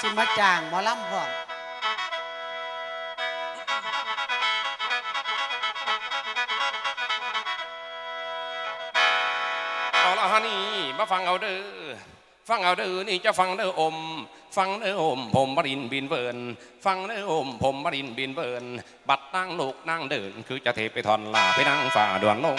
สิมาจ้างหมอลำพร้อมเอาละฮะนี่มาฟังเอาเด้อฟังเอาเด้อนี่จะฟังเด้ออม ฟังเด้ออมผมบรินบินเบินฟังเด้ออมผมบรินบินเบินบัดนั่งลูกนั่งเดิน คือจะเทไปทอนลาไปนั่งฝ่าด่วนลง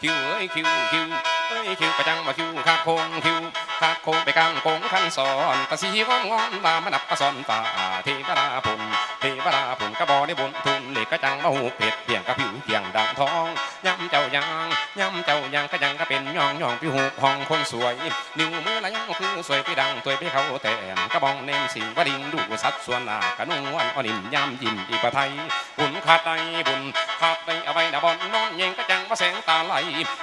คิวเอ้ยคิวคิว เอ้ยคิวประจังมาคิวคาดโคงคิวคาดโคงไปกลางโคงขั้นสอนกะสีงอนงอนลามานับกระสอนฝ่าเทวดาผุนเทวดาผุนกระบอได้บนทุนเหล็กกระจังมาหูเป็ดเพียงกระผิวเพียงดังทองย้ำเจ้ายางย้ำเจ้ายางกระยังก็เป็นย่องย่องผิวหูห้องคนสวย นิ้วมือละยังคือสวยไปดังตัวไปเขาแต่มกระบองเนมสิงวดิงดูสัดส่วนหน้ากระนุ่งวันอ่อนิมยามยิ้มอีกประไทย บุญขาดใดบุญขาดใดเอาไว้ดาบอนนอนเยงกระจังว่าแสงตาไหล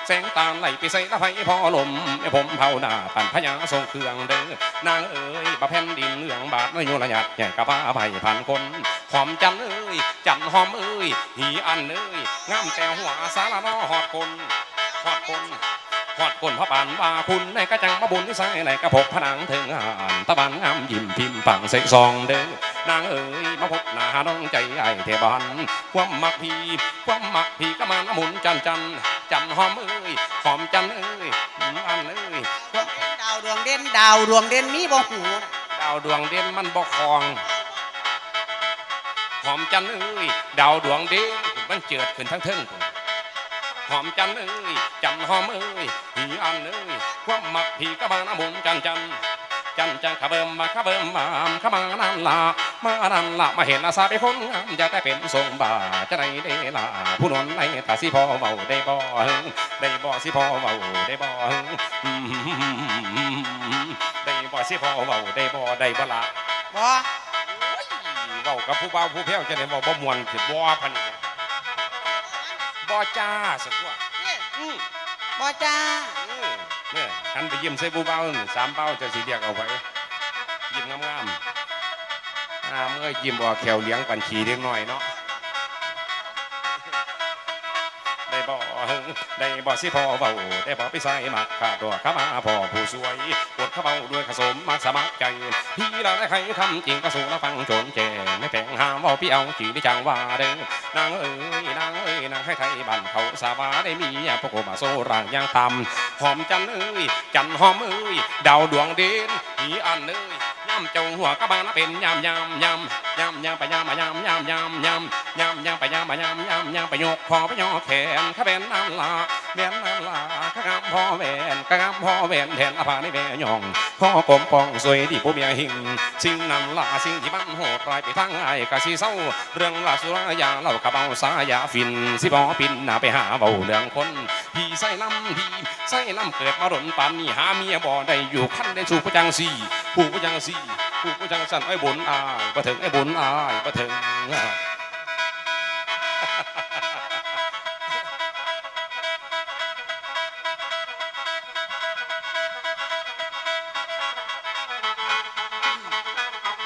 แสงตาไหลไปใส่ละไฟพอลมไอผมเผาหน้าตันพญาทรงเครื่องเด้อนางเอ๋ยบะแผ่นดินเหลืองบาดไม่ยุระหยัดใหญ่กระพ้าใบพันคนหอมจันเอ้ยจันหอมเอ้ยหีอันเอ้ยงามแต่หัวสารนอหอดคนหอดคนหอดก้นพระปานว่าคุณในกระจังมาบุญที่ใส่ในกระพกผนังถึงอ่านตะบันงามยิ้มพิมพ์ปังใส่ซองเด้อ นางเอ๋ยมาพบหน้าน้องใจไอ้เทบันความมักพีความมักพีก็มาหมุนจันจันจันหอมเอ้ยหอมจันเอ้ยอืมอันเอ้ยดาวดวงเด่นดาวดวงเด่นมีบ่หูนะดาวดวงเด่นมันบ่คลองหอมจันเอ้ยดาวดวงเด่นมันเจิดขึ้นทั้งเทิงพุ่นหอมจันเอ้ยจันหอมเอ้ยหีอันเอ้ยความมักพีก็มาหมุนจันจันจันจังขะเบิ่มมาขะเบิ่มมามขะมานั่นล่ะ มานั่นละมาเห็นอาสาเป็นคนงามจะได้เป็นทรงบ่าจะได้เด้ล่ะผู้นนในตาสิพอเบาได้บ่หึงได้บ่สิพอเบาได้บ่หึงได้บ่สิพอเบาได้บ่ได้บ่ละบ่เว้ากับผู้เบาผู้แพ้วจะได้บ่บ่มวนสิบ่พันบ่จ้าสักว่าเนี่ยอือบ่จ้าเนี่ยหันไปยิ้มใส่ผู้เบานี่สามเบาจะสิเรียกเอาไปยิ้มงามๆ อาเมื่อยิ้มออกแขวเลี้ยงปันขีเล็กน้อยเนาะได้บ่หึงได้บ่สิพอเบาได้บ่ไปใส่มักขาดตัวเข้ามาพ่อผู้สวยปวดเข้าเบาด้วยขสมมักสมัครใจพี่เราได้ใครคำจริงก็สู่เราฟังโจนแจไม่แต่งหามว่าพี่เอาจีได้จังว่าเด้อนางเอ้ยนางเอ้ยนางให้ไทยบ้านเขาสาบาได้มีพวกโกมาโซร่างยางตำหอมจันเอ้ยจันหอมเอ้ยดาวดวงเด่นหีอันเอ้ย ย่ำเจ้าหัวกระบาลเป็นยำยำยำยำยำไปยำมายำยำยำยำยำยำไปยำมายำยำยำไปยกคอไปยอแขนข้าเป็นนั่นละแม่นนั่นละข้ากำพ่อแหวนข้ากำพ่อแหวนแทนละพาในแม่ยองข้อกลมปองสวยดีผู้เมียหิงสิ่งนั้นละสิ่งที่มันโหดร้ายไปทางไอ้กะสีเศร้า เรื่องลาสุรายาเล่ากระเบาสายาฟินสิบอปินหน้าไปหาเบาเรื่องคน พี่ใส่ลำพี่ใส่ลำเกิดมาดนปานนี่หาเมียบ่ได้อยู่ขั้นได้สู่พระจังสีผู้พระจังสีผู้พระจังสันไอ้บุญอายบ่ถึงไอ้บุญอายบ่ถึง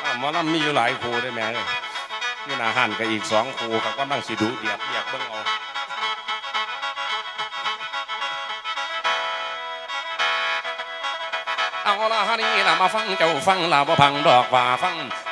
อ่าหมอลำมีอยู่หลายครูได้ไหมเอ้ยอยู่นาหันกับอีกสองครูครับก็นั่งสิดูเดียบเดียบเบิ่งเอา เอาละฮะนี่ละมาฟัง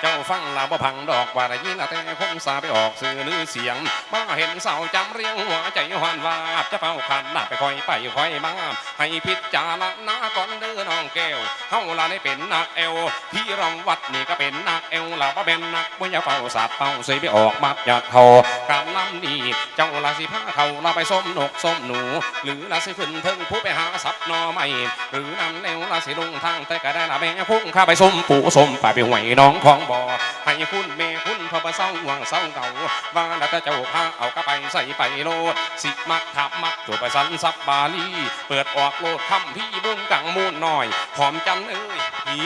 เจ้าฟังลาบพังดอกว่าฟังเจ้าฟังลาบ่พังดอกว่าได้ยินละแต่คงสาไปออกสื่อหรือเสียงมาเห็นสาวจำเรียงหัวใจหวานวาบจะเฝ้าขันหน้าไปคอยไปคอยมาให้พิจารณาก่อนเด้อน้องแก้วเฮาละได้เป็นนักเอวพี่รองวัดนี่ก็เป็นนักเอวละบ่เป็นนักบ่อย่าเฝ้าสาบเฝ้าสวยไปออกมัดยัดคอกำลำดีเจ้าละสิพาเขาละไปส้มนกส้มหนู หรือละสิขึ้นเทิงผู้ไปหาสับนอไม่หรือนั่นแล้วละสิลงทางแต่ก็ได้ละแม่พุ่งข้าไปส้มปู่ส้มป่าไปหวยน้องของบ่อให้คุณแม่คุณพอประเศร้าหวังเศร้าเก่าว่าแล้วแต่เจ้าพาเอากระไปใส่ไปโลดสิมักทับมักจวบไปสันสับบาลี เปิดออกโลดคำพี่บุญกังมูลหน่อยหอมจันเอ้ย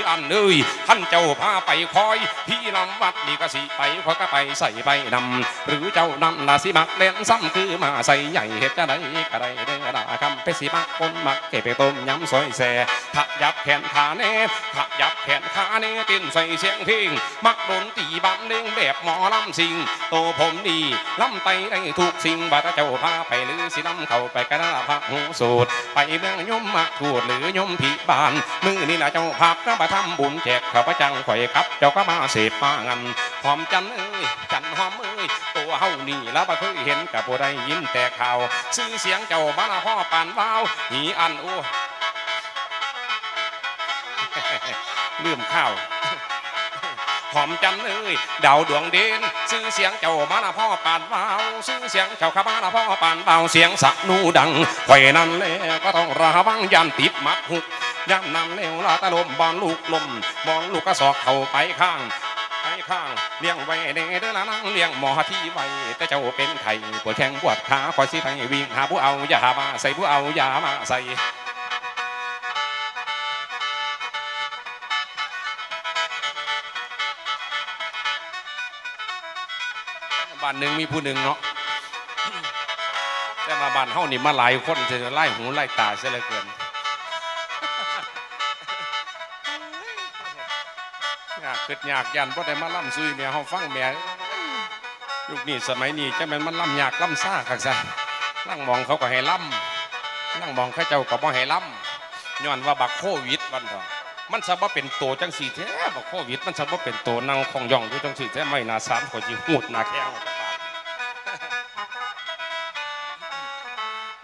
อันเอ้ยท่านเจ้าพาไปคอย พี่ลำวัดนี่ก็สิไปขอก็ไปใส่ไปนำหรือเจ้านำละสิมักเล่นซ้ำคือมาใส่ใหญ่เฮ็ดจะได้ก็ได้เด้อละคำไปสิมักคนมักเก็บไปต้มยำซอยแซ่ถักยับแขนขาเน่ถักยับแขนขาเน่เต้นใส่เสียงเพลงมักดนตีบันเลงแบบหมอลำสิงโตผมดีลำไปได้ทุกสิ่งบาดเจ้าพาไปหรือสิลำเข้าไปกระดาพระหูสูตรไปเมืองยมมาทูดหรือยมผีบานมือนี่นะเจ้าภาพกระมาทำบุญแจกข้าพเจ้าข่อยครับ เจ้าก็มาเสพมางันหอมจันเอ้ยจันหอมเอ้ยตัวเฮานี่แล้วบ่เคยเห็นกับบ่ได้ยินแต่ข่าวชื่อเสียงเจ้าบ้านพ่อปานว้าวหีอันโอ้ลืมข้าวหอมจันเอ้ยดาวดวงเด่นชื่อเสียงเจ้ามาละพ่อปานวาวชื่อเสียงเจ้าข้ามาละพ่อปานวาวเสียงสะนูดังไข่นั้นแล้วก็ต้องระวังยันติดมัดหุก ย่ำนำแล้วละตะลมบอลลูกลมบอลลูกกระสอกเข้าไปข้างไปข้างเลี้ยงไว้เด้อดละนั่งเลี้ยงหมอที่ไว้แต่เจ้าเป็นไข่ปวดแข้งปวดขาคอยสิไปวิ่งหาผู้เอาอย่ามาใส่ผู้เอาอย่ามาใส่บ้านหนึ่งมีผู้หนึ่งเนาะแต่มาบ้านเฮานี่มาหลายคนจะไล่หูไล่ตาเสียเหลือเกิน กเกิดยากยันเพราะได้มาล่ำซุยเมียเฮาฟังเมียยุคนี้สมัยนี้จะแม่นมันล่ำยากล่ำซ่าคักซะนั่งมองเขาก็ให้ล่ำนั่งมองเขาเจ้าก็บ่ให้ล่ำย้อนว่าบักโควิดวันเถอะมันสะบ่เป็นโตจังสีแท้บักโควิด มันสะบ่เป็นโตนั่งของย่องอยู่จังสีแท้ไม่น่าสามขอจิหูดหน้าแข้งจักบาท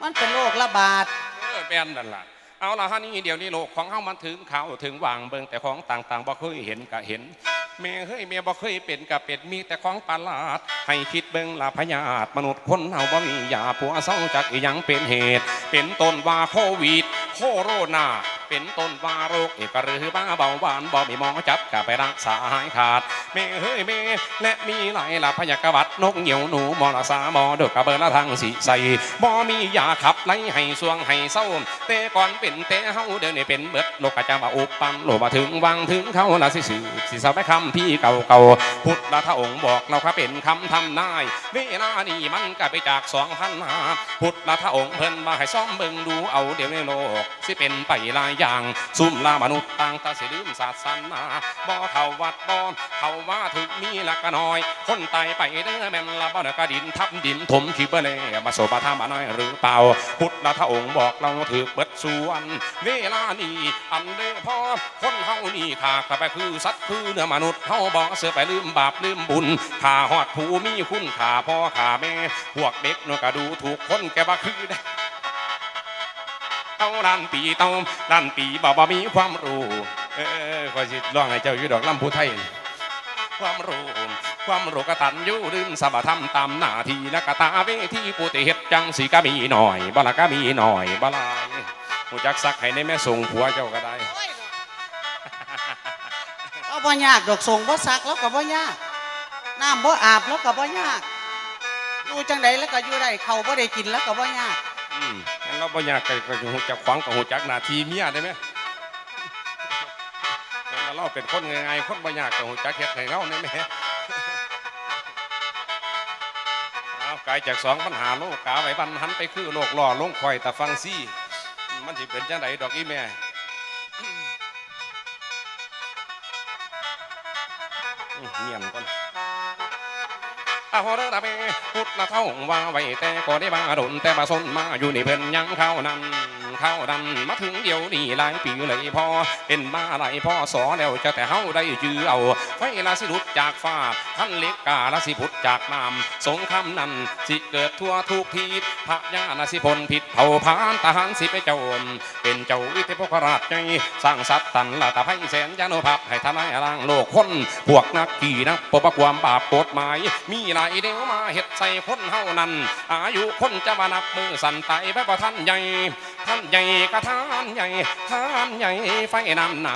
มันเป็นโรคระบาดเออแม่นนั่นล่ะ เอาละฮะนี่เดี๋ยวนี้โลกของเข้ามันถึงข่าวถึงวางเบิงแต่ของต่างๆบ่เคยเห็นก็เห็นเม่เฮ้ยเมียบ่เคยเป็นกับเป็ดมีแต่ของประหลาด ให้คิดเบิ่งละพยาธมนุษย์คนเฮาบ่มียาผัวเศร้าจากอีหยังเป็นเหตุ เป็นต้นว่าโควิด โคโรนา เป็นต้นว่าโรคเอกหรือบ้าเบาหวานบ่มีหมอจับก็ไปรักษาหายขาดแม่เฮ้ยแม่และมีหลายละพยากวัดนกเหนียวหนูหมอละสาหมอเดอกกระเบอละทางสีใสบ่มียาขับไล่ให้สวงให้เศร้าแต่ก่อนเป็นแต่เฮาเดี๋ยวนี้เป็นเบิดโลกกะจะมาอุปปันโลมาถึงวังถึงเขาละสิสืบสิสาวไปคำพี่เก่าเก่าๆพุทธละทะองค์บอกเราครับเป็นคำทำนายเวลานี้มันก็ไปจากสองพันหาพุทธละทะองค์เพิ่นมาให้ซ่อมเบิ่งดูเอาเดี๋ยวในโลกสิเป็นไปลายอย่างซุ่มลามนุษย์ต่างตาเสิลืมศาสนาบ่เข้าวัดบ่เข้าว่าถึกมีละก็น้อย คนตายไปเด้อแม่นละบ่ได้กระดินทับดินถมขี้เบลมาโสบาธรรมน้อยหรือเปล่า พุทธละทะองค์บอกเราถือเบิดส่วน เวลานี้อันเด้อพอคนเฮานี่ขาดไปคือสัตว์คือเนื้อมนุษย์เฮาบ่เสือไปลืมบาปลืมบุญขาหอดผู้มีคุณขาพ่อขาแม่ พวกเด็กนาะก็ดูถูกคนแกว่าคือได้ เต้าล้านปีเต้าล้านปีบ่บ่มีความรู้เออเออคอยสิร้องให้เจ้าอยู่ดอกลำพูไทยความรู้ความรู้กตันอยู่ลืมสบธรรมตามหน้าที่นักตาเวทีผู้ติเฮ็ดจังสีก็มีหน่อยบ่ละก็มีหน่อยบ่ลายหูจักซักให้ในแม่ส่งผัวเจ้าก็ได้เอาบ่ยากดอกส่งบ่ซักแล้วก็บ่ยากน้ำบ่อาบแล้วก็บ่ยากอยู่จังใดแล้วก็อยู่ได้เขาบ่ได้กินแล้วก็บ่ยาก อืมงั้นเราบ่อยากก็หูจักขวางกับหูจักหน้าที่เมียได้ไหมแล้วเราเป็นคนง่ายๆคนบ่อยากกับหูจักเฮ็ดให้เราได้ไหมเอาไกลจากสองปัญหาโลกกาไว้บันหันไปคือโลกล่อลงคอยแต่ฟังซี่ มันสิเป็นจังไดดอกอีแม่เงียบก่อน อาโหระเบพุทธละเท่าว่าไว้แต่ก็ได้บาดนแต่บาสนมาอยู่ในเพิ่นยังเข้านั้นเข้าดันมาถึงเดี๋ยวนี้หลายปีเลยพอเป็นมาหลายพ่อสอแล้วจะแต่เฮาได้จือเอาไฟละสิหลุดจากฟ้าท่านเล็กกาละสิพุดจากน้ำสงครามนั้นสิเกิดทั่วทุกทีพระญาณสิพลผิดเผ่าพานทหารสิไปโจมเป็นเจ้าวิเทพกราชใจสร้างสัตว์ตันละตะไพแสนยานุภาพให้ทำลายล้างโลกคนพวกนักขี่นักปกความบาปกฎหมายมีหลายเดียวมาเห็ดใส่คนเฮานั้น อายุคนจะมานับมือสั่นไตไปบ่ท่านใหญ่ ท่านใหญ่กะท่านใหญ่ท่านใหญ่ไฟนำหนา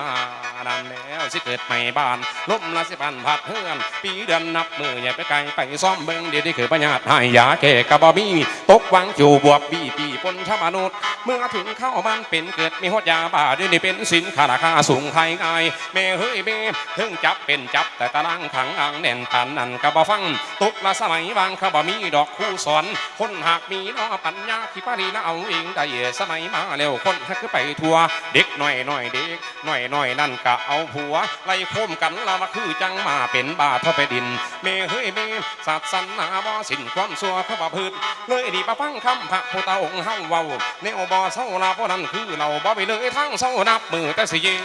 ดันแล้วสิเกิดใหม่บ้านล้มละสิพันผัดเฮือน ปีเดือนนับมืออย่าไปไกลไปซ่อมเบิ่งเดี๋ยวนี้คือปัญญาทายยาแก่กะบ่มีตกวังจูบวบบีปีปนชมนุษย์ เมื่อถึงเข้าบ้านเป็นเกิดมีฮดยาบ้าเดี๋ยวนี้เป็นสินค้าราคาสูงไทยง่ายแม่เฮ้ยแม่ถึงจับเป็นจับแต่ตารางขังอ่างแน่นปันนั่นกะบ่ฟังตกละสมัยวางเขาบ่มีดอกคู่สอนคนหากมีน้อปัญญาขี้ปารีละเอาเองได้สมัยมาแล้วคนหักไปทัวเด็กหน่อยหน่อยเด็กหน่อยหน่อยนั่นกะเอาผัวไล่โคมกันละมาคือจังมาเป็นบาทเท่าไปดินแม่เฮ้ยแม่ศาสนาบ่สิ้นความสัวเขาบ่พืชเลยดีมาฟังคำพระพุทธองค์เฮาเว้าแนวบ่เศร้าลาเพราะนั่นคือเราบ่ไปเลยทั้งเศร้านับมือแต่สิยิง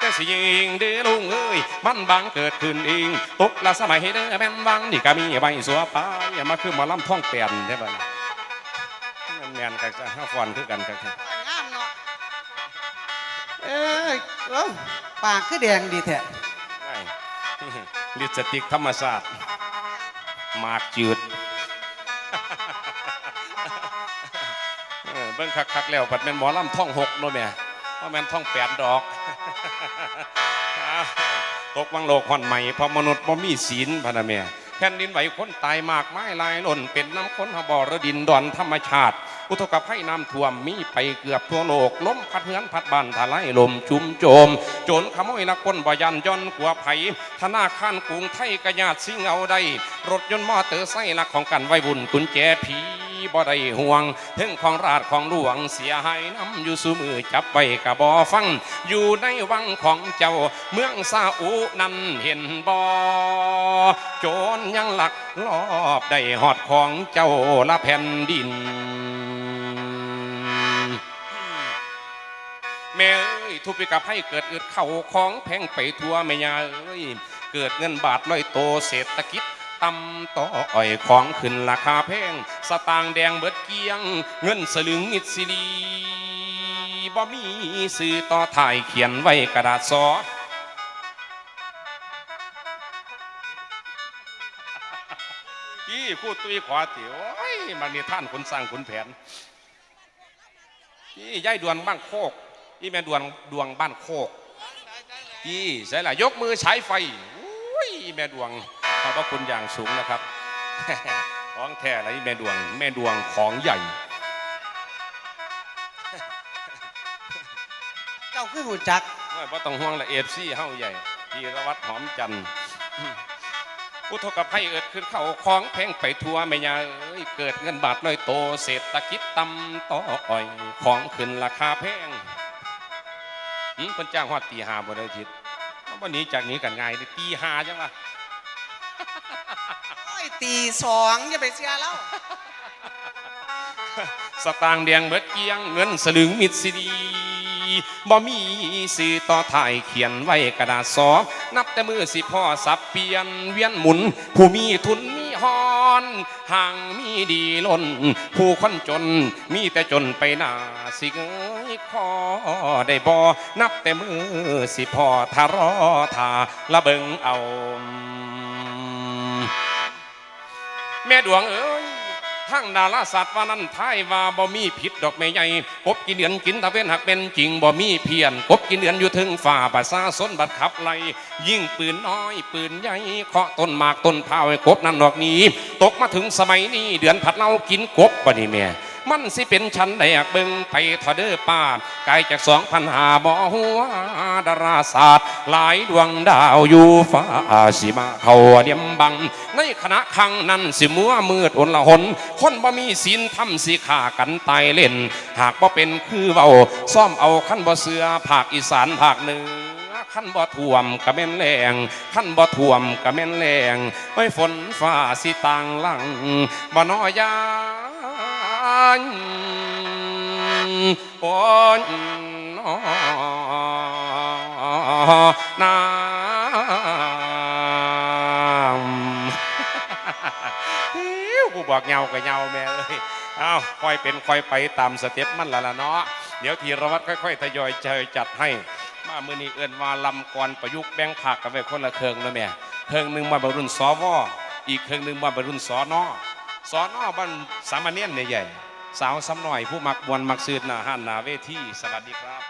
แต่สิยิงเด้อลุงเอ้ยมันบังเกิดขึ้นเองตกละสมัยเด้อแม่นวังนี่ก็มีใบสัวปายมาคือมาล่ำท่องแปลนใช่ป่ะมันแมนกันจะห้าฟอนคือกันครับงามเน เอ้ยเอ้าปากคือแดงดีแท้ใช่ลิปสติกธรรมศาสตร์มากจืดเออเบิ่งคักๆแล้วปัดแม่นหมอลำท่องหกเนาะแม่ว่าแม่นท่องแปดดอกอ้าวตกวังโลกห่อนใหม่เพอมนุษย์บ่มีศีลพะนะแม่แผ่นดินไหวคนตายมากไม้ลายหล่นเป็นน้ำค้นหบ่อระดินดอนธรรมชาติ อุทกภัยน้ำท่วมมีไปเกือบทั่วโลกล้มพัดเฮือนพัดบ้านทลายลมจุ่มโจม โจรขโมยลักคนบ่ยันย่อนกลัวไผธนาคารกรุงไทยกระยาดสิงเอาได้ รถยนต์มอเตอร์ไซค์ลักของกันไว้บุญกุญแจผีบ่ได้ห่วงถึงของราชของหลวงเสียหายน้ำอยู่สูมือจับไว้กะบ่ฟัง อยู่ในวังของเจ้าเมืองซาอุนั้นเห็นบ่โจรยังหลักลอบได้หอดของเจ้าละแผ่นดิน ทุบไปกับให้เกิดอึดเข่าของแพงไปทั่วแม่ยาเอ้ยเกิดเงินบาทลอยโตเศรษฐกิจต่ำต่ออ่อยของขึ้นราคาแพงสตางแดงเบิดเกียง เงินสลึงมิดซิลีบ่มีสื่อต่อถ่ายเขียนไว้กระดาษซอพี่พูดตุยขวาติ๋วโอ้ยมันนี่ท่านคนสร้างคนแผนพี่ยายดวนบ้านโคก พี่แม่ดวนดวงบ้านโคกพี่ใช่ล่ะยกมือใช้ไฟอุ้ยแม่ดวงขอบพระคุณอย่างสูงนะครับของแท้เลยแม่ดวง แม่ดวงของใหญ่ เจ้าคือหูจักไม่ว่าต้องห่วงละเอฟซีเฮาใหญ่พีรวัตรหอมจันทร์อุทกภัยเกิดขึ้นเข้าของแพงไปทั่วแม่ยาเอ้ยเกิดเงินบาทลอยโตเศรษฐกิจต่ำต่ออ่อย ของขึ้นราคาแพง หืมเพิ่นจ้างฮอดตีหาบ่ได้ทิศวันนี้จากนี้กันง่ายเลยตีหาจังวะโอ้ยตีสองอย่าไปเสียแล้วสตางค์แดงเบิดเกลียงเงินสลึงมิดซีดีบ่มีสื่อต่อถ่ายเขียนไว้กระดาษซอนับแต่มือสิพ่อสับเปลี่ยนเวียนหมุน ผู้มีทุนมีฮ อนห่างมีดีล้น ผู้คนจนมีแต่จนไปหน้าสิเงยคอได้บ่นับแต่มือสิพอทารอทาละเบิงเอา แม่ดวงเอ้ย ทั้งดาราศาสตร์ว่านั้นท้ายว่าบ่มีผิดดอกไม่ใหญ่กบกินเดือนกินตะเวนหักเป็นจริงบ่มีเพียนกบกินเดือนอยู่ถึงฝ่าภาษาสนบัดขับไล่ยิ่งปืนน้อยปืนใหญ่เคาะต้นหมากต้นพร้าไอ้กบนั่นดอกนี้ ตกมาถึงสมัยนี้เดือนผัดเล่ากินกบบ่นี่แม่ มันสิเป็นชั้นแดกเบิงไปทอเดอร์ป้าไกลจากสองพันหาบ่หัวดาราศาสตร์ หลายดวงดาวอยู่ฟ้าสิมาเขาเดียมบัง ในคณะคังนั้นสิมัวมืดอนละหน คนบ่มีศีลทำสิขากันตายเล่น หากบ่เป็นคือเว้าซ่อมเอาขั้นบ่เสือภาคอีสานภาคเหนือขั้นบ่ท่วมกะแม่นแรงขั้นบ่ท่วมกะแม่นแรงไว้ฝนฟ้าสิต่างหลังบ่น้อยา โอ้ยน้อน้ำฮิ้วกูบอกเงากับเงาแม่เอ้ยเอ้าค่อยเป็นค่อยไปตามสเต็ปมันละละเนาะ เดี๋ยวทีรวัตค่อยๆทยอยเจอจัดให้ มามือนี้เอื้นว่าลำกรประยุกต์แบ่งผักกันไปคนละเครื่องนะแม่เครื่องหนึ่งมาบรรุนสวอีกเครื่องหนึ่งมาบรรุนสอนอสอนอบ้านสามเณรเนี่ยใหญ่ สาวซ้ำหน่อยผู้มักบวนมักซืดหน้าห้านหน้าเวทีสวัสดีครับ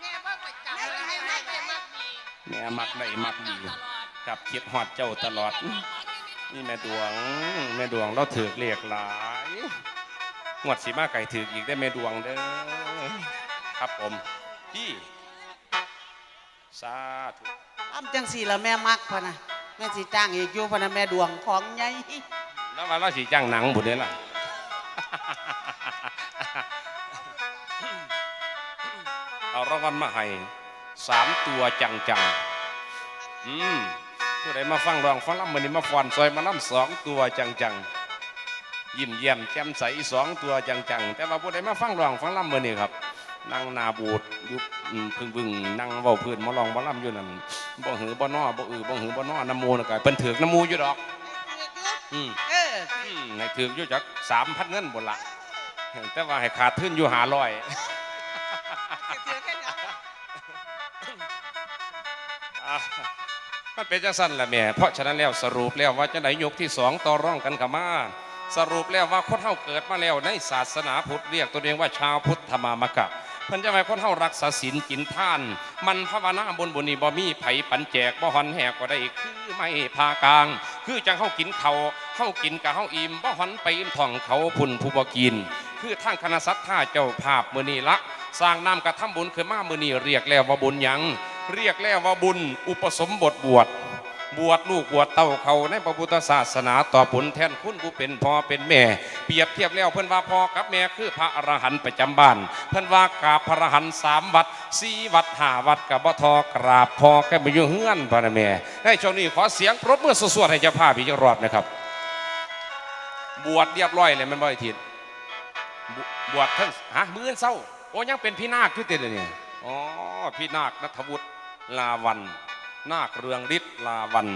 แม่ว่าไปจับให้ให้แม่มักดีแม่มักได้มักดีกับคิดฮอดเจ้าตลอด นี่แม่ดวงแม่ดวงเราถือกเรียกหลายงวดสีมาไก่ถือกอีกได้แม่ดวงเด้อครับผมพี่สาธุอ้ำจังสี่ละแม่มักพะนะแม่สิจ้างอีกอยู่พะนะแม่ดวงของใหญ่แล้วมาเราสีจ้างหนังบุญเนี่ยล่ะ เอารางวัลมาให้สามตัวจังจังๆอืมผู้ใดมาฟังรองฟังล่ำมันนี้มาฟอนซอยมาล่ำสองตัวจังจังๆยิ้มเยี่ยมแจ่มใสสองตัวจังจังๆแต่ว่าผู้ใดมาฟังรองฟังล่ำมันนี้ครับนั่งนาบูดยู่อืมพึ่งพึ่งนั่งเว้าพื้นมาลองมาล่ำอยู่นั่นบ่หือบ่นอบ่อือบ่หือบ่นอน้ำมูน่ะก็เพิ่นถือกน้ำมูอยู่ดอกอืมเออให้ถือกอยู่จัก3,000เงินบ่ละแต่ว่าให้ขาดทุนอยู่500ถือแค่นี้อะ มันเป็นจังสั้นละแม่เพราะฉะนั้นแล้วสรุปแล้วว่าจะไหนยกที่สองต่อร่องกันกับมาสรุปแล้วว่าคนเฮาเกิดมาแล้วในศาสนาพุทธเรียกตัวเองว่าชาวพุทธมามกะเพิ่นจะไปคนเฮารักษาศีลกินท่าน มันภาวนาบนบุญนีบ่มีไผปันแจกบ่หอนแหกก็ได้คือไม่พากลาง คือจังเฮากินเขาเฮากินกะเฮาอิ่มบ่หอนไปอิ่มท้องเขาพุ่นผู้บ่กิน คือทางคณะสัตยาเจ้าภาพมื้อนี้ละสร้างน้ำกระทำบุญขึ้นมามื้อนี้เรียกแล้วว่าบุญยัง เรียกแล้วว่าบุญอุปสมบทบวชบวชลูกบวชเต้าเขาในพระพุทธศาสนาต่อผลแทนคุณผู้เป็นพ่อเป็นแม่ เปรียบเทียบแล้วเพิ่อนว่าพ่อกับแม่คือพระอรหันต์ประจำบ้าน เพิ่นว่ากราบพระอรหันต์สามวัดสี่วัดห้าวัดกับบ่ทอกราบพ่อแกมาอยู่เฮือนพ่อนะแม่ในช่วงนี้ขอเสียงปรบมือสวดให้เจ้าภาพอีกจักรอบนะครับ บวชเรียบร้อยเลยแมันบ่อยทินบวชเพิ่นฮะมื้อเศร้าโอ้ยังเป็นพี่นาคอยู่ติเลยเนี่ยอ๋อพี่นาคนัทวุฒิ ลาวัน นาคเรืองฤทธิ์ลาวัน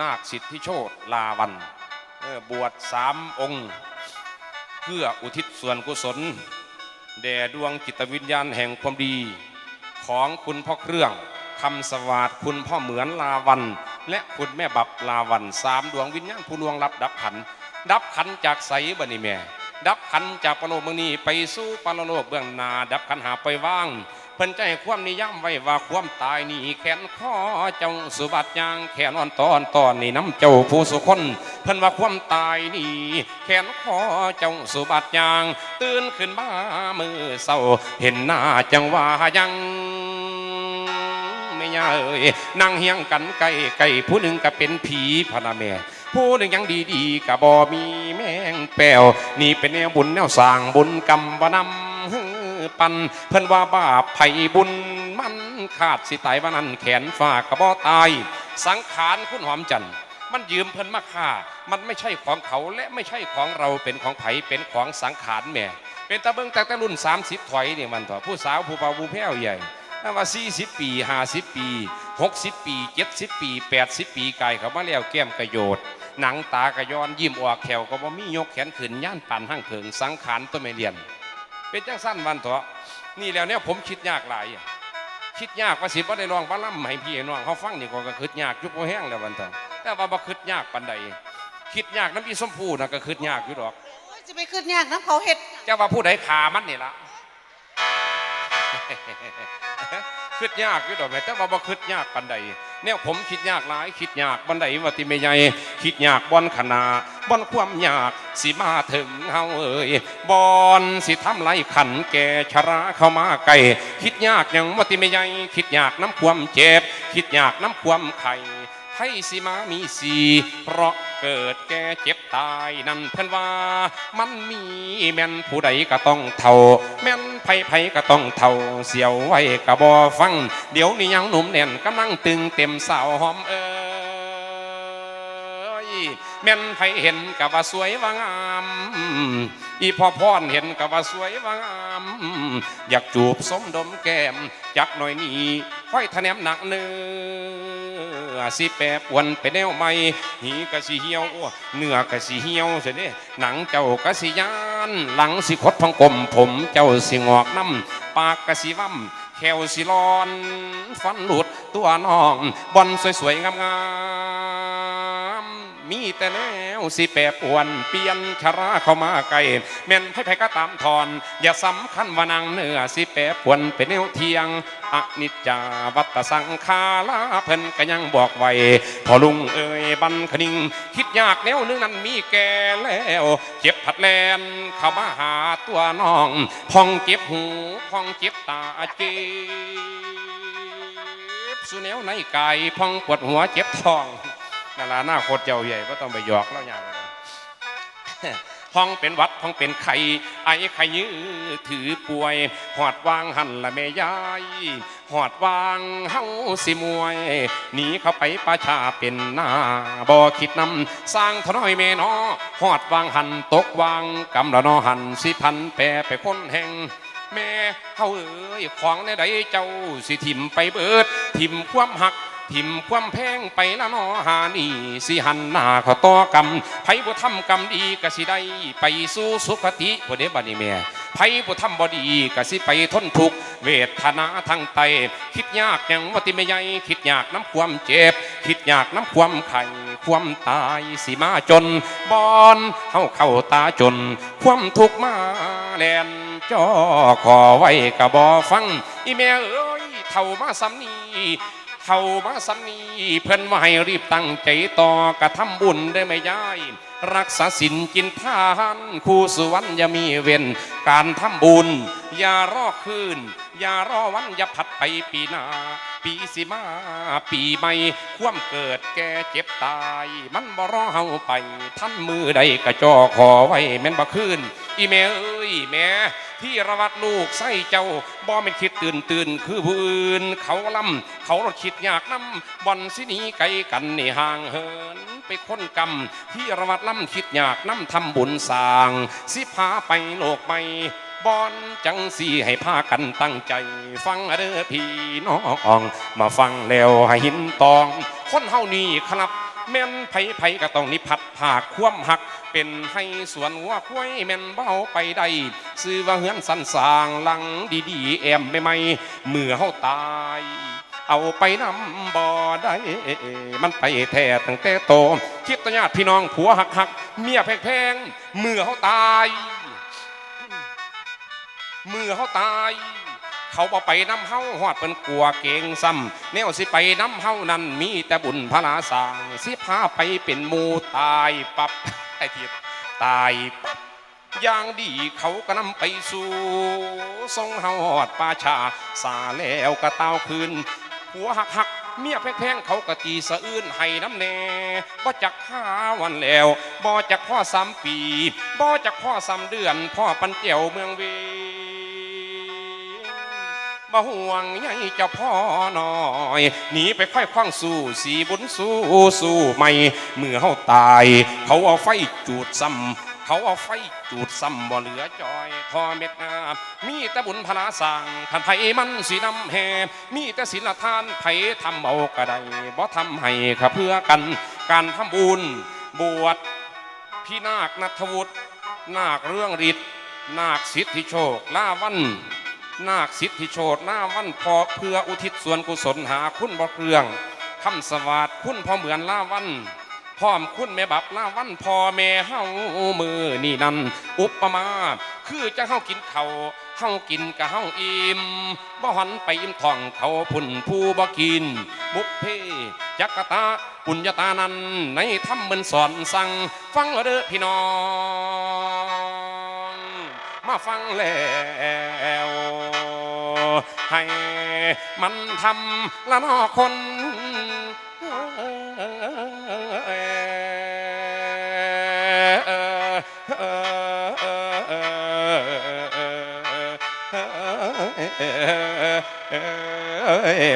นาคสิทธิโชตลาวันบวชสามองค์ เพื่ออุทิศส่วนกุศล แด่ดวงจิตวิญญาณแห่งความดี ของคุณพ่อเครื่องคำสวัสดคุณพ่อเหมือนลาวัน และคุณแม่บับลาวันสามดวงวิญญาณผู้ลวงรับดับขัน ดับขันจากใสบันิแม่ ดับขันจากปรโลกเมืองนี้ไปสู่ปรโลกเบื้องหนาดับขันหาไปว่างเพิ่นใจความนิย่ำไว้ว่าความตายนี่แขนข้อเจ้าสุบัติยางแขนอ่อนตอนตอนนี่น้ำเจ้าผู้สุคนเพิ่นว่าความตายนี่แขนข้อเจ้าสุบัติยาง ตื่นขึ้นมามือเศร้าเห็นหน้าจังว่ายังไม่ยาเอ้ยนั่งเฮียงกันไก่ไก่ผู้หนึ่งก็เป็นผีพนาแม่ ผู้หนึ่งยังดีๆกะบ่มีแมงแป้วนี่เป็นแนวบุญแนวสร้างบุญกรรมบนำปันเพิ่นว่าบาปไผ่บุญมันขาดสิตายวันนั้นแขนฝากกะบ่ตาย สังขารคุณหอมจันทร์มันยืมเพิ่นมาฆ่า มันไม่ใช่ของเขาและไม่ใช่ของเราเป็นของไผเป็นของสังขารแม่ เป็นตะเบิงแต่แต่รุ่น 30 ถอยนี่มันเถอะผู้สาวผู้เบาผู้แพ้วใหญ่ถ้าว่า 40 ปี 50 ปี 60 ปี 70 ปี 80 ปีไกลเขามาแล้วแก้มกระโยดหนังตากระยอนยิ้มออกแขวก็บ่มียกแขนขึ้นย่านปั่นห้างเพิงสังขารต้นไม่เรียน เป็นจังสั้นวันเถอะนี่แล้วเนี่ยผมคิดยากหลายอะคิดยากว่าสิบ่ได้ลองบ้าล่ำให้พี่ให้น้องเขาฟังนี่ก็ก็คิดยากยุบบ่แห้งแล้ววันเถอะแต่ว่าบ่คิดยากปานใดคิดยากน้ำอีสมพูน่ะก็คิดยากอยู่ดอกโอ้ยจะไปขึ้นยากน้ำเขาเห็ดเจ้าว่าผู้ใดขามันนี่ละ คิดยากอยู่ดอกแม่แต่ว่าบ่คิดยากปันใดเนี่ยผมคิดยากหลายคิดยากบันไดว่าติไม่ใหญ่คิดยากบอนขนาบอนความยากสิมาถึงเฮาเอ้ยบอนสิทำไรขันแก่ชราเข้ามาไกลคิดยากยังว่าติไม่ใหญ่คิดยากน้ำความเจ็บ คิดยากน้ำความไข่ ให้สิมามีสีเพราะเกิดแก่เจ็บตายนั่นเพิ่นว่า มันมีแม่นผู้ใดก็ต้องเท่า แม่นไผไผก็ต้องเท่า เสียวไว้ก็บ่ฟัง เดี๋ยวนี้ยังหนุ่มแน่นกำลังตึงเต็มสาวหอมเอ้ยแม่นไผเห็นก็ว่าสวยว่างาม อีพ่อพรเห็นก็ว่าสวยว่างาม อยากจูบสมดมแก้มจักหน่อยนี้ค่อยทะแนมหนักเนื้อ สิแปรปวนไปแนวใหม่หีกะสิเหี่ยวอ้วเนื้อกะสิเหี่ยวเสียเด้หนังเจ้ากะสิยานหลังสิคดพังกลมผมเจ้าสิงอกน้ำปากกะสิว่ำแขวสิร้อนฟันหลุดตัวน้องบอนสวยๆงามๆมีแต่แน วสิแปรปวนเปลี่ยนชราเข้ามาไกลแม่นไผๆก็ตามทอน อย่าสำคัญว่านางเนื้อสิแปรปวนเป็นแนวเทียงอนิจจาวัตสังขาราเพิ่นก็ยังบอกไว้พอลุงเอ่ยบันคณิง คิดยากแนวนึงนั้นมีแก่แล้วเจ็บผัดแลนเข้ามาหาตัวน้อง พองเจ็บหูพองเจ็บตาเจ็บสุแนวในกายพองปวดหัวเจ็บท้อง นาลาหน้าโคตรเจ้าใหญ่ก็ต้องไปหยอกแล้วอย่างนั้นห้องเป็นวัดห้องเป็นไข่ไอ้ไข่ยื้อถือป่วยหอดวางหันละแม่ยายหอดวางเฮาสิมวยหนีเข้าไปประชาเป็นหน้าบ่คิดนำสร้างทน้อยเม่นอหอดวางหันตกวางกำละนอหันสิพันแปรไปคนแห่งแม่เฮาเอ้ยของในใดเจ้าสิทิมไปเบิดทิมความหัก ทิมความแพงไปละนอหานี่สิหันหน้าเขาต่อกรรมไผบ่ทำกรรมดีก็สิได้ไปสู่สุคติบ่ได้บัดนี้แม่ไผบ่ทำบ่ดีก็สิไปทนทุกข์เวทนาทางไตคิดยากหยังว่าติไม่ใหญ่คิดยากน้ำความเจ็บ คิดยากน้ำความไข่ความตายสิมาจนบอนเฮาเข้าตาจน ความทุกข์มาแลนจ่อขอไว้กะบ่ฟังอีแม่เอ้ยเท่ามาซ้ำนี้ เข้ามาซ้ำนีเพื่อนว่าให้รีบตั้งใจต่อกระทำบุญได้ไม่ยาย รักษาศีลกินทานคู่สุวรรณอย่ามีเวนการทำบุญ อย่ารอคืน อย่ารอวันอย่าผัดไปปีหน้า ปีสิมา ปีใหม่ควมเกิดแก่เจ็บตาย มันบ่รอเฮาไปท่านมือใดกระจอขอไว้แม่นบ่คืนอีแม่เอ้ยแม่ที่ระวัดลูกใส่เจ้าบ่แม่นคิดตื่นตื่นคือผู้อื่นเขาลำเขารถคิดอยากนำบ่อนสิหนีไกลกันนี่ห่างเหินไปค้นกรรม ที่ระวัดล่ำคิดอยากนำทำบุญสร้าง สิพาไปโลกใหม่ บอนจังสีให้พากันตั้งใจ ฟังเด้อพี่น้อง มาฟังแล้วให้หินตอง คนเฮานี่ครับ แม่นไผไผก็ต้องนิพัดผากคว่ำหัก เป็นให้สวนหัวควายแม่นเบาไปได้ซื้อว่าเฮือนสันสางหลังดีๆ แอมไม่ไม่เมื่อเฮาตายเอาไปนำบ่อได้ มันไปแท้ตั้งแต่โต คิดตญาติพี่น้องผัวหักหักเมียแพงๆเมื่อเฮาตาย มื่อเฮาตาย เขาบ่ไปน้ำเฮาหอดเป็นกลัวเก่งซ้ำแนวสิไปน้ำเฮานั้นมีแต่บุญพลาสางสิพาไปเป็นมูตายปับไอ้ทีตายปับอย่างดีเขาก็นำไปสู่ทรงเฮาหอดป่าชา สาแล้วก็เต้าคืนหัวหักหักเมียแพงๆเขาก็ตีสะอื้นให้น้ำแน่บ่จักห้าวันแล้วบ่จักพ่อสามปีบ่จักพ่อสามเดือน พ่อปันเจียวเมืองเว ห่วงใยเจ้าพ่อน้อยหนีไปค่อยคว้างสู้สีบุญสู้สู้ไม่เมื่อเฮาตาย เขาเอาไฟจูดซ้ำเขาเอาไฟจูดซ้ำบ่เหลือจอยพอเม็ดงามมีแต่บุญพลาสั่งขันไผมันสีน้ำแหมีแต่ศีลทานไผทำเอากระไดบ่ทำให้ข้าเพื่อกัน การทำบุญบวชพี่นาคนัทวุฒินาคเรื่องฤทธิ์นาคสิทธิโชคล่าวัน นาคสิทธิโชคหน้าวันพอเพื่ออุทิศส่วนกุศลหาคุณบ่เครื่องคำสวัสดคุณพอเหมือนล่าวันพร้อมคุณแม่บับล่าวันพ่อแม่เฮามือนี่นั่นอุปมา คือจะเฮากินเขาเฮากินกะเฮาอิ่มบ่หันไปอิ่มท้องเขาพุ่นผู้บ่กิน บุพเพจักตาปุญญาตานั้นในธรรมมันสอนสั่งฟังอาเด้อพี่น้อง มาฟังแล้ว ให้มันทำละนอคน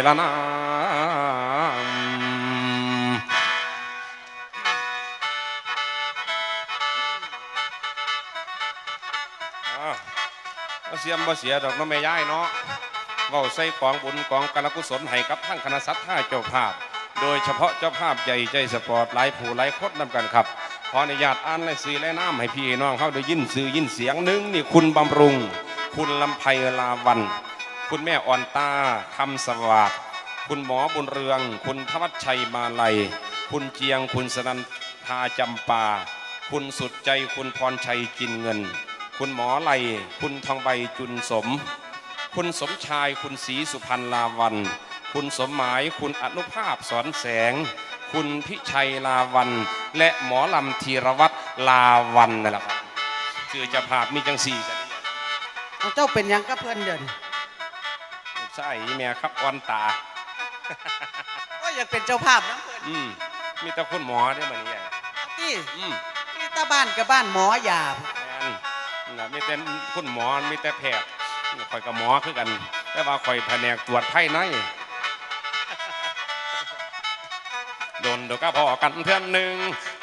ละนามอ้าวบ่เสียมบ่เสียดอกน้องแม่ย่ายเนาะ เว้าใส่กองบุญกองการกุศลให้กับทั้งคณะสัตย์ท่าเจ้าภาพ โดยเฉพาะเจ้าภาพใหญ่ใจสปอร์ตหลายผู้หลายคนนำกันครับ ขออนุญาตอ่านและสื่อและน้ำให้พี่น้องเขาได้ยินสื่อยินเสียงหนึ่งนี่คุณบำรุง คุณลำไพลาวัน คุณแม่อ่อนตาคำสวัสดคุณหมอบุญเรือง คุณธวัชชัยมาลัย คุณเจียง คุณสนันทาจำปา คุณสุดใจ คุณพรชัยจินเงิน คุณหมอไลคุณทองใบจุนสม คุณสมชายคุณศรีสุพันธ์ลาวัน คุณสมหมายคุณอนุภาพสอนแสง คุณพิชัยลาวัน และหมอลำธีรวัตรลาวันนั่นแหละครับคือเจะภาพมีจังสี่กันเอาเจ้าเป็นหยังกับเพื่อนเดินใช่แม่ครับอ่อนตาก็อยากเป็นเจ้าภาพน้ำเพื่อนอืมมีแต่คุณหมอได้มาเนี่ยที่อืมที่ตาบ้านกับบ้านหมอยาแมนนะมีแต่คุณหมอมีแต่แพทย์ ข่อยกับหมอคือกัน แต่ว่าข่อยแผนกตรวจไพ่ในโดนเดี๋ยวก็พอกันเพื่อนหนึ่ง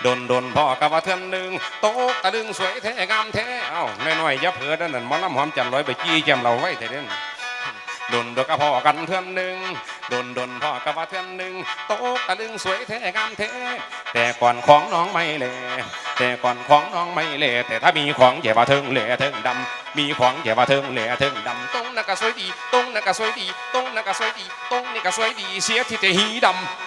โดนโดนพ่อกับว่าเทือนหนึ่งโต๊ะตะลึงสวยแท้งามแท้เอ้าน้อยๆอย่าเผลอเด้อนั่นหมอลำหอมจันร้อยไปจี้แจมเราไว้เถอะเด่นโดนโดนกับพ่อกันเทือนหนึ่ง ดนโดนพ่อกับว่าเทือนหนึ่งโต๊ะตะลึงสวยแท้งามแท้แต่ก่อนของน้องไม่เล่แต่ก่อนของน้องไม่เล่แต่ถ้ามีของแย่ว่าเทิงเล่เทิงดำมีของแย่ว่าเทิงเล่เทิงดำตรงนั้นก็สวยดีตรงนั้นก็สวยดีตรงนั้นก็สวยดีตรงนี้ก็สวยดีเสียที่จะหีดำ